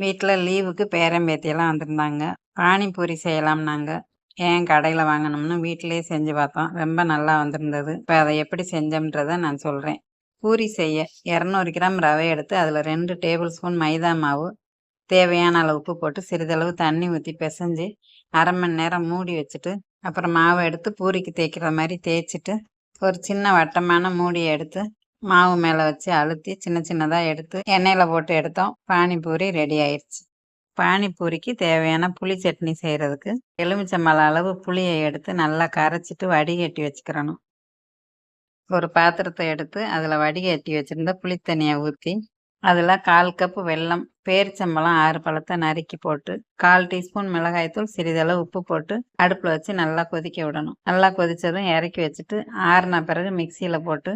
வீட்டில் லீவுக்கு பேரன் பேத்தியெல்லாம் வந்திருந்தாங்க. பானிபூரி செய்யலாம்னாங்க. ஏன் கடையில் வாங்கினோம்னு வீட்டிலேயே செஞ்சு பார்த்தோம். ரொம்ப நல்லா வந்திருந்தது. இப்போ அதை எப்படி செஞ்சோம்ன்றதை நான் சொல்கிறேன் பூரி செய்ய இரநூறு கிராம் ரவை எடுத்து அதில் ரெண்டு டேபிள் ஸ்பூன் மைதா மாவு தேவையான அளவு உப்பு போட்டு சிறிதளவு தண்ணி ஊற்றி பிசைஞ்சு அரை மணி நேரம் மூடி வச்சுட்டு அப்புறம் மாவை எடுத்து பூரிக்கு தேய்க்கிற மாதிரி தேய்ச்சிட்டு ஒரு சின்ன வட்டமான மூடியை எடுத்து மாவு மேலே வச்சு அழுத்தி சின்ன சின்னதாக எடுத்து எண்ணெயில் போட்டு எடுத்தோம். பானிபூரி ரெடி ஆயிடுச்சு பானிபூரிக்கு தேவையான புளி சட்னி செய்கிறதுக்கு எலுமிச்சம்பழம் அளவு புளியை எடுத்து நல்லா கரைச்சிட்டு வடிகட்டி வச்சுக்கிறணும். ஒரு பாத்திரத்தை எடுத்து அதில் வடிகட்டி வச்சுருந்த புளித்தண்ணியை ஊற்றி அதில் கால் கப்பு வெல்லம் பேரிச்சம்பழம் ஆறு பழத்தை நறுக்கி போட்டு கால் டீஸ்பூன் மிளகாய்த்தூள் சிறிதளவு உப்பு போட்டு அடுப்பில் வச்சு நல்லா கொதிக்க விடணும். நல்லா கொதித்ததும் இறக்கி வச்சுட்டு ஆறுன பிறகு மிக்சியில் போட்டு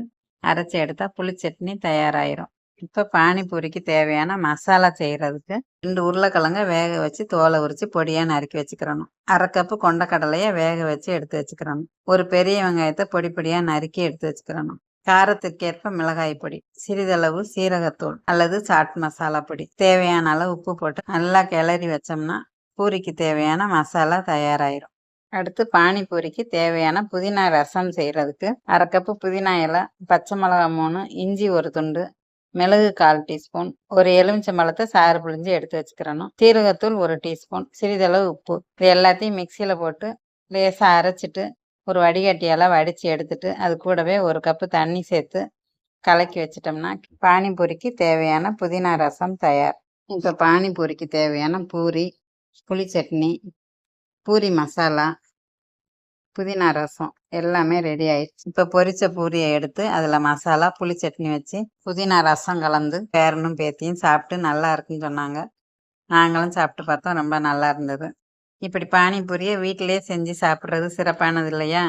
அரைச்சி எடுத்தால் புளி சட்னி தயாராகிரும் இப்போ பானிபூரிக்கு தேவையான மசாலா செய்கிறதுக்கு ரெண்டு உருளைக்கிழங்க வேக வச்சு தோலை உரித்து பொடியாக நறுக்கி வச்சுக்கிறணும். அரை கப்பு கொண்டக்கடலையை வேக வச்சு எடுத்து வச்சுக்கிறணும். ஒரு பெரிய வெங்காயத்தை பொடி பொடியாக நறுக்கி எடுத்து வச்சுக்கிறணும். காரத்துக்கேற்ப மிளகாய் பொடி சிறிதளவு சீரகத்தூள் அல்லது சாட் மசாலா பொடி. தேவையான அளவு உப்பு போட்டு நல்லா கிளறி வச்சோம்னா பூரிக்கு தேவையான மசாலா தயாராயிரும். அடுத்து பானிபூரிக்கு தேவையான புதினா ரசம் செய்கிறதுக்கு அரை கப்பு புதினா இலை பச்சை மிளகா மூணு இஞ்சி ஒரு துண்டு மிளகு கால் டீஸ்பூன் ஒரு எலுமிச்சம்பழத்தை சாறு புழிஞ்சு எடுத்து வச்சுக்கிறணும். சீரகத்தூள் ஒரு டீஸ்பூன் சிறிதளவு உப்பு. இது எல்லாத்தையும் மிக்சியில் போட்டு லேசாக அரைச்சிட்டு ஒரு வடிகட்டியால் வடித்து எடுத்துட்டு அது கூடவே ஒரு கப்பு தண்ணி சேர்த்து கலக்கி வச்சிட்டோம்னா பானிபூரிக்கு தேவையான புதினா ரசம் தயார். இப்போ பானிபூரிக்கு தேவையான பூரி புளி சட்னி பூரி மசாலா புதினா ரசம் எல்லாமே ரெடி ஆயிடுச்சு. இப்போ பொரிச்ச பூரியை எடுத்து அதில் மசாலா புளி சட்னி வச்சு புதினா ரசம் கலந்து பேரனும் பேத்தியும் சாப்பிட்டு நல்லா இருக்குன்னு சொன்னாங்க. நாங்களும் சாப்பிட்டு பார்த்தோம். ரொம்ப நல்லா இருந்தது. இப்படி பானிபூரியை வீட்டிலே செஞ்சு சாப்பிட்றது சிறப்பானது இல்லையா?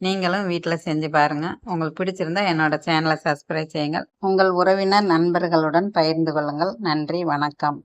நீங்களும் வீட்டில் செஞ்சு பாருங்கள் உங்களுக்கு பிடிச்சிருந்தா என்னோட சேனலை சப்ஸ்கிரைப் செய்யுங்கள். உங்கள் உறவினர் நண்பர்களுடன் பகிர்ந்து கொள்ளுங்கள். நன்றி. வணக்கம்.